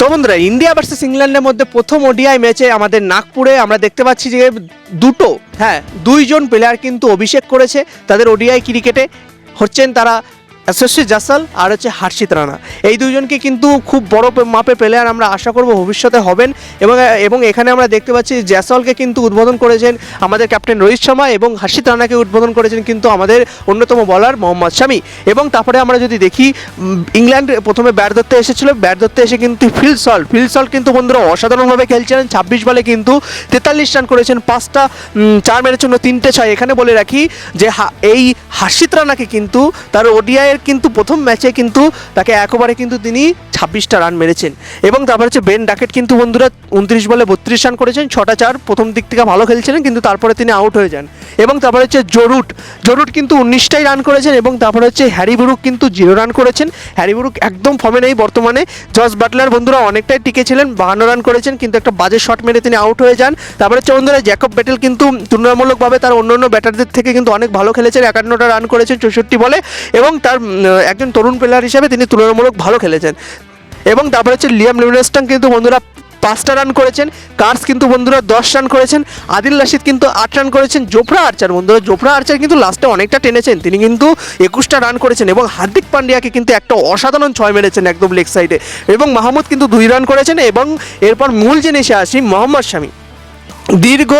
তো বন্ধুরা, India versus ইংল্যান্ডের মধ্যে প্রথম ওডিআই ম্যাচে আমাদের নাগপুরে আমরা দেখতে পাচ্ছি যে দুটো হ্যাঁ দুইজন প্লেয়ার কিন্তু অভিষেক করেছে। তাদের ওডিআই ক্রিকেটে হচ্ছেন তারা যশস্বী জাসাল আর হচ্ছে হার্ষিত রানা। এই দুজনকে কিন্তু খুব বড় মাপে প্লেয়ার আমরা আশা করব ভবিষ্যতে হবেন এবং এবং এখানে আমরা দেখতে পাচ্ছি জ্যাসলকে কিন্তু উদ্বোধন করেছেন আমাদের ক্যাপ্টেন রোহিত শর্মা এবং হার্ষিত রানাকে উদ্বোধন করেছেন কিন্তু আমাদের অন্যতম বলার মোহাম্মদ শামি। এবং তারপরে আমরা যদি দেখি ইংল্যান্ড প্রথমে ব্যাট ধরতে এসেছিল। ব্যাট ধরতে এসে কিন্তু ফিল সল্ট ফিল সল্ট কিন্তু বন্ধুরা অসাধারণভাবে খেলছিলেন। ছাব্বিশ বলে কিন্তু তেতাল্লিশ রান করেছেন, পাঁচটা চার মেরের জন্য তিনটে ছয়। এখানে বলে রাখি যে এই হাসিত রানাকে কিন্তু তার ওডিআইয়ের কিন্তু প্রথম ম্যাচে কিন্তু তাকে একবারে কিন্তু তিনি ছাব্বিশটা রান মেরেছেন। এবং তারপর হচ্ছে বেন ডাকেট কিন্তু বন্ধুরা উনত্রিশ বলে বত্রিশ রান করেছেন, ছটা চার প্রথম দিক থেকে ভালো খেলছিলেন, কিন্তু তারপরে তিনি আউট হয়ে যান। এবং তারপরে হচ্ছে জরুট জরুট কিন্তু উনিশটাই রান করেছেন এবং তারপরে হচ্ছে হ্যারি বুরুক কিন্তু জিরো রান করেছেন। হ্যারি বুরুক একদম ফর্মে নেই বর্তমানে। জস বাটলার বন্ধুরা অনেকটাই টিকে ছিলেন, বাহান্ন রান করেছেন, কিন্তু একটা বাজে শট মেরে তিনি আউট হয়ে যান। তারপরে হচ্ছে বন্ধুরা জ্যাকব ব্যাটেল কিন্তু তুলনামূলকভাবে তার অন্য অন্য ব্যাটারদের থেকে কিন্তু অনেক ভালো খেলেছেন, একান্নটা রান করেছেন, চৌষট্টি বলে। এবং তার একজন তরুণ প্লেয়ার হিসেবে তিনি তুলনামূলক ভালো খেলেছেন। এবং তারপরে হচ্ছে লিয়াম লিভিংস্টন কিন্তু বন্ধুরা পাঁচটা রান করেছেন, কার্স কিন্তু বন্ধুরা দশ রান করেছেন, আদিল রাশিদ কিন্তু আট রান করেছেন, জোফরা আর্চার বন্ধুরা, জোফরা আর্চার কিন্তু লাস্টে অনেকটা টেনেছেন, তিনি কিন্তু একুশটা রান করেছেন এবং হার্দিক পান্ডিয়াকে কিন্তু একটা অসাধারণ ছয় মেরেছেন একদম লেগ সাইডে এবং মাহমুদ কিন্তু দুই রান করেছেন এবং এরপর মূল জিনিসে আসি মোহাম্মদ শামি। দীর্ঘ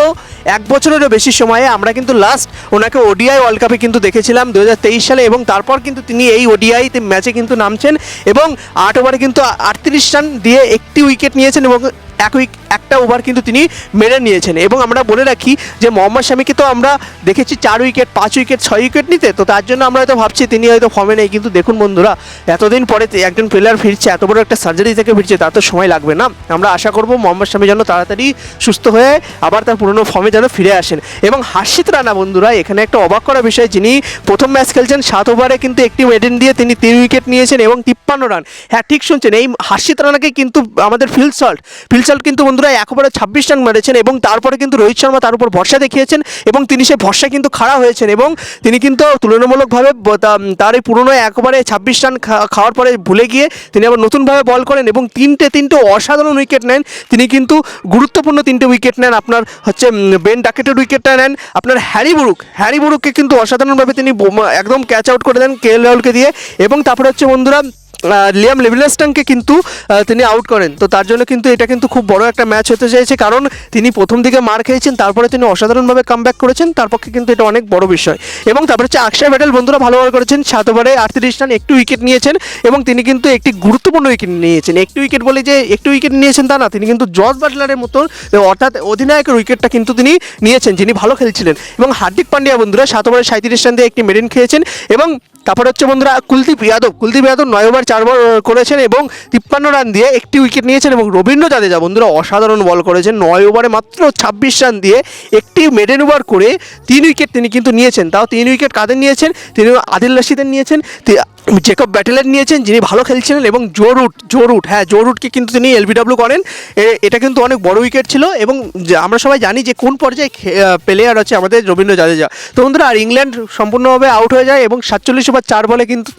এক বছরেরও বেশি সময়ে আমরা কিন্তু লাস্ট ওনাকে ওডিআই ওয়ার্ল্ড কাপে কিন্তু দেখেছিলাম দু হাজার তেইশ সালে এবং তারপর কিন্তু তিনি এই ওডিআই ম্যাচে কিন্তু নামছেন এবং আট ওভারে কিন্তু আটত্রিশ রান দিয়ে একটি উইকেট নিয়েছেন এবং এক উইক একটা ওভার কিন্তু তিনি মেরে নিয়েছেন। এবং আমরা বলে রাখি যে মোহাম্মদ শামিকে তো আমরা দেখেছি চার উইকেট পাঁচ উইকেট ছয় উইকেট নিতে। তো তার জন্য আমরা হয়তো ভাবছি তিনি হয়তো ফর্মে নেই। কিন্তু দেখুন বন্ধুরা, এতদিন পরে একজন প্লেয়ার ফিরছে, এত বড় একটা সার্জারি থেকে ফিরছে, তার তো সময় লাগবে না। আমরা আশা করব মোহাম্মদ শামি যেন তাড়াতাড়ি সুস্থ হয়ে আবার তার পুরনো ফর্মে যেন ফিরে আসেন। এবং হার্ষিত রানা বন্ধুরা, এখানে একটা অবাক করা বিষয়, যিনি প্রথম ম্যাচ খেলছেন, সাত ওভারে কিন্তু একটি মেডেন দিয়ে তিনি তিন উইকেট নিয়েছেন এবং তিপ্পান্ন রান হ্যাঁ ঠিক শুনছেন, এই হার্ষিত রানাকে কিন্তু আমাদের ফিল্ড সল্ট ফিল্ড সল্ট কিন্তু বন্ধুরা এক ওভারে ছাব্বিশ রান মেরেছেন এবং তারপরে কিন্তু রোহিত শর্মা তার উপর ভরসা দেখিয়েছেন এবং তিনি সেই ভরসা কিন্তু খাড়া হয়েছেন এবং তিনি কিন্তু তুলনামূলকভাবে তার এই পুরনো একবারে ছাব্বিশ রান খাওয়ার পরে ভুলে গিয়ে তিনি আবার নতুনভাবে বল করেন এবং তিনটে তিনটে অসাধারণ উইকেট নেন। তিনি কিন্তু গুরুত্বপূর্ণ তিনটে উইকেট নেন আপনার হচ্ছে বেন ডাকেটের উইকেটটা নেন। আপনার হ্যারি বুরুক হ্যারি বুরুককে কিন্তু অসাধারণভাবে তিনি একদম ক্যাচ আউট করে দেন কে এল রাহুলকে দিয়ে। এবং তারপরে হচ্ছে বন্ধুরা লিয়াম লিভিংস্টনকে কিন্তু তিনি আউট করেন। তো তার জন্য কিন্তু এটা কিন্তু খুব বড় একটা ম্যাচ হতে চাইছে। কারণ তিনি প্রথম দিকে মার খেয়েছেন, তারপরে তিনি অসাধারণভাবে কাম করেছেন। তার পক্ষে কিন্তু এটা অনেক বড় বিষয়। এবং তারপরে হচ্ছে আকশয় প্যাটেল বন্ধুরা ভালো ওভার করেছেন। সাত ওভারে আটত্রিশ রান, একটু উইকেট নিয়েছেন। এবং তিনি কিন্তু একটি গুরুত্বপূর্ণ উইকেট নিয়েছেন। একটি উইকেট বলে যে, একটু উইকেট নিয়েছেন তা না, তিনি কিন্তু জর্জ বাটলারের মতন অর্থাৎ অধিনায়কের উইকেটটা কিন্তু তিনি নিয়েছেন, যিনি ভালো খেলছিলেন। এবং হার্দিক পান্ডিয়া বন্ধুরা, সাত ওভারে সাঁত্রিশ রান দিয়ে একটি মেডেন খেয়েছেন। এবং তারপর হচ্ছে বন্ধুরা কুলদীপ যাদব। কুলদীপ যাদব নয় ওভার, চার বল করেছেন এবং তিপ্পান্ন রান দিয়ে একটি উইকেট নিয়েছেন এবং রবীন্দ্র জাদেজা, বন্ধুরা অসাধারণ বল করেছেন। নয় ওভারে মাত্র ছাব্বিশ রান দিয়ে একটি মেডেন ওভার করে তিন উইকেট তিনি কিন্তু নিয়েছেন। তাও তিন উইকেট কাদের নিয়েছেন? তিনি আদিল রশিদের নিয়েছেন। জেকব ব্যাটেলের নিয়েছেন, যিনি ভালো খেলছিলেন এবং জোরুট জোরুট হ্যাঁ জোরুটকে কিন্তু তিনি এলবিডব্লিউ করেন। এটা কিন্তু অনেক বড় উইকেট ছিল এবং আমরা সবাই জানি যে কোন পর্যায়ে প্লেয়ার আছে আমাদের রবীন্দ্র জাদেজা। তো বন্ধুরা, আর ইংল্যান্ড সম্পূর্ণভাবে আউট হয়ে যায় এবং সাতচল্লিশ ওভার চার বলে কিন্তু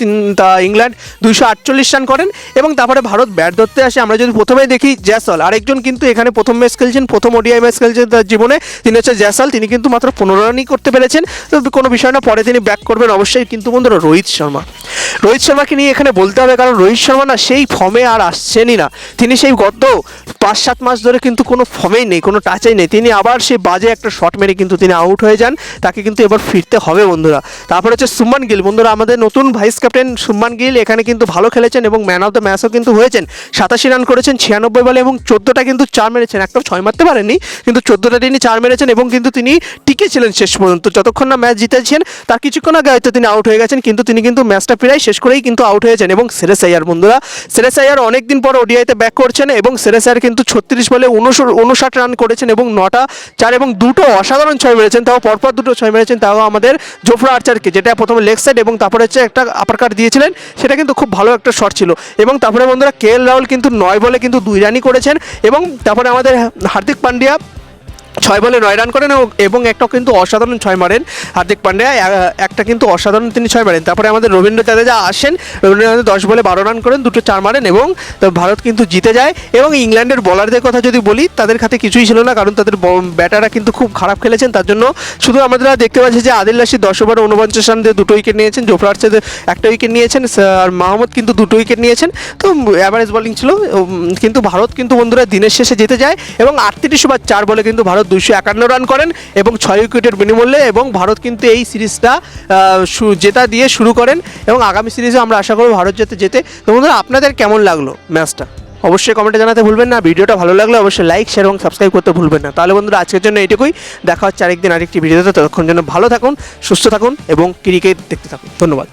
ইংল্যান্ড দুইশো আটচল্লিশ রান করেন এবং তারপরে ভারত ব্যাট ধরতে আসে। আমরা যদি প্রথমেই দেখি জ্যাসল, আরেকজন কিন্তু এখানে প্রথম ম্যাচ খেলছেন, প্রথম ওডিআই ম্যাচ খেলছেন তার জীবনে। তিনি হচ্ছে জ্যাসল, তিনি কিন্তু মাত্র পনেরো রানই করতে পেরেছেন। তো কোনো বিষয় না, পরে তিনি ব্যাক করবেন অবশ্যই। কিন্তু বন্ধুরা, রোহিত শর্মা। রোহিত শর্মাকে নিয়ে এখানে বলতে হবে, কারণ রোহিত শর্মা না সেই ফর্মে আর আসছেনই না। তিনি সেই গত পাঁচ সাত মাস ধরে কিন্তু কোনো ফর্মেই নেই, কোনো টাচেই নেই। তিনি আবার সেই বাজে একটা শট মেরে কিন্তু তিনি আউট হয়ে যান। তাকে কিন্তু এবার ফিরতে হবে বন্ধুরা। তারপরে হচ্ছে সুমান গিল। বন্ধুরা, আমাদের নতুন ভাইস ক্যাপ্টেন সুমান গিল এখানে কিন্তু ভালো খেলেছেন এবং ম্যান অফ দ্য ম্যাচও কিন্তু হয়েছেন। সাতাশি রান করেছেন, ছিয়ানব্বই বলে এবং চোদ্দোটা কিন্তু চার মেরেছেন। একটাও ছয় মারতে পারেননি, কিন্তু চোদ্দোটা তিনি চার মেরেছেন এবং কিন্তু তিনি টিকে ছিলেন শেষ পর্যন্ত। যতক্ষণ না ম্যাচ জিতেছেন, তার কিছুক্ষণ আগে হয়তো তিনি আউট হয়ে গেছেন, কিন্তু তিনি কিন্তু ম্যাচটা প্রায় শেষ করেই কিন্তু আউট হয়েছেন। এবং সেরেস আয়ার বন্ধুরা সেরেস আয়ার অনেকদিন পর ওডিআইতে ব্যাক করছেন এবং সেরেস আয়ার কিন্তু ছত্রিশ বলে উনষাট রান করেছেন এবং নটা, চার এবং দুটো অসাধারণ ছয় মেরেছেন, তাও পরপর দুটো ছয় মেরেছেন, তাও আমাদের জোফরা আর্চারকে, যেটা প্রথমে লেগ সাইড এবং তারপরে হচ্ছে একটা আপার কাট দিয়েছিলেন, সেটা কিন্তু খুব ভালো একটা শট ছিল। এবং তারপরে বন্ধুরা, কে এল রাহুল কিন্তু নয় বলে কিন্তু দুই রানই করেছেন এবং তারপরে আমাদের হার্দিক পান্ডিয়া ছয় বলে নয় রান করেন এবং- একটা কিন্তু অসাধারণ ছয় মারেন হার্দিক পান্ডিয়া একটা কিন্তু অসাধারণ তিনি ছয় মারেন। তারপরে আমাদের রবীন্দ্র জাদেজা আসেন। রবীন্দ্র জাদেজা দশ বলে বারো রান করেন, দুটো চার মারেন এবং ভারত কিন্তু জিতে যায়। এবং ইংল্যান্ডের বোলারদের কথা যদি বলি, তাদের খাতে কিছুই ছিল না, কারণ তাদের ব্যাটাররা কিন্তু খুব খারাপ খেলেছেন। তার জন্য শুধু আমাদের দেখতে পাচ্ছি যে আদিল রাশিদ দশ ওভারে উনপঞ্চাশ রান দিয়ে দুটো উইকেট নিয়েছেন, জোফরা আর্চার একটা উইকেট নিয়েছেন আর মাহমুদ কিন্তু দুটো উইকেট নিয়েছেন। তো অ্যাভারেজ বোলিং ছিল। কিন্তু ভারত কিন্তু বন্ধুরা দিনের শেষে জিতে যায় এবং আটত্রিশ ওভার চার বলে কিন্তু ভারত দুইশো একান্ন রান করেন এবং ছয় উইকেটের বিনিমূল্যে এবং ভারত কিন্তু এই সিরিজটা জেতা দিয়ে শুরু করেন এবং আগামী সিরিজে আমরা আশা করব ভারত যেতে জেতে তো বন্ধুরা, আপনাদের কেমন লাগল ম্যাচটা? অবশ্যই কমেন্টে জানাতে ভুলবেন না। ভিডিওটা ভালো লাগলে অবশ্যই লাইক শেয়ার এবং সাবস্ক্রাইব করতে ভুলবেন না। তাহলে বন্ধুরা, আজকের জন্য এটুকুই দেখা হচ্ছে আরেকদিন আরেকটি ভিডিওতে। ততক্ষণ জন্য ভালো থাকুন, সুস্থ থাকুন এবং ক্রিকেট দেখতে থাকুন। ধন্যবাদ।